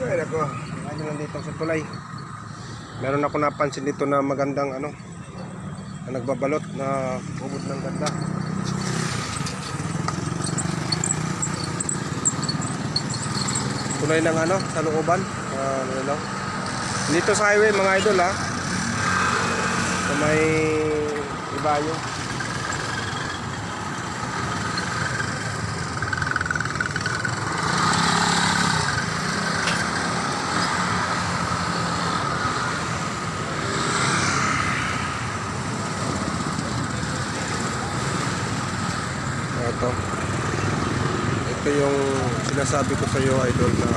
Ay, nako. Ano lang dito sa tulay. Meron ako napansin dito na magandang ano, na nagbabalot na ubod ng ganda. Tulay ng ano, sa looban. Uh, ano. Dito sa highway mga idol ha. Sa may ibayo. Ito. Ito yung sinasabi ko sa iyo idol na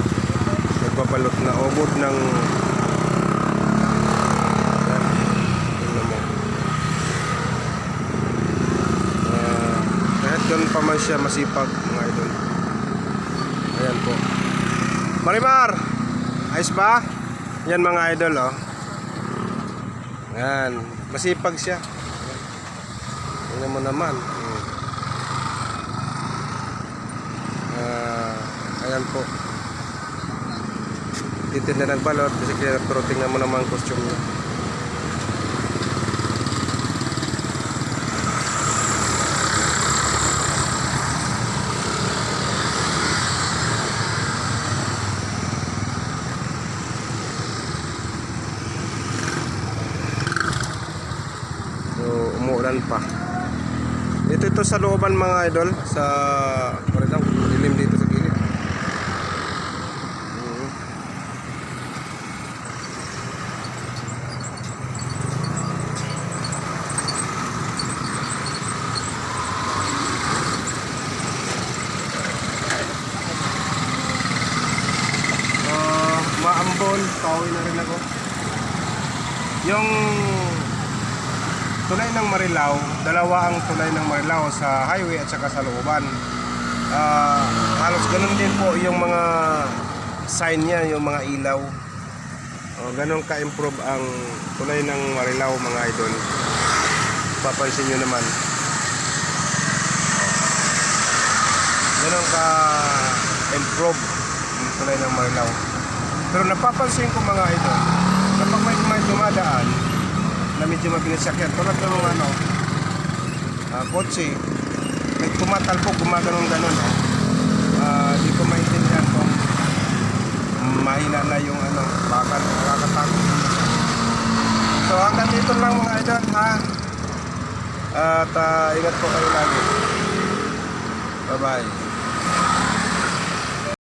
nagbabalot na ubod ng. Ah, kahit ganun pa man siya masipag mga idol. Ayan po. Marimar! Ayos ba? Yan mga idol oh. Ayan. Masipag siya. Tingnan mo naman. Ayan po. Titinda ng balot kaya pero tingnan mo naman ang costume niya. So, umuulan pa. Ito ito sa looban mga idol sa daw, dilim dito maambon, pauwi na rin ako. Yung tulay ng Marilao, dalawa ang tulay ng Marilao sa highway at saka sa looban. Ah, halos ganun din po yung mga sign niya, yung mga ilaw. Oh, ganun ka-improve ang tulay ng Marilao mga idol. Papansin nyo naman. Ganun ka-improve ang tulay ng Marilao. Pero napapansin ko mga idol, kapag may, may dumadaan, na medyo mabilis sakyan. Tulad ng mga ano, ah, kotse, may tumatalbog, gumaganon ganon. No? Ah, di ko maintindihan kung mahina na yung ano, baka nakakatakot. So hanggang dito lang mga idol ha. At ah, ingat po kayo lagi. Bye bye.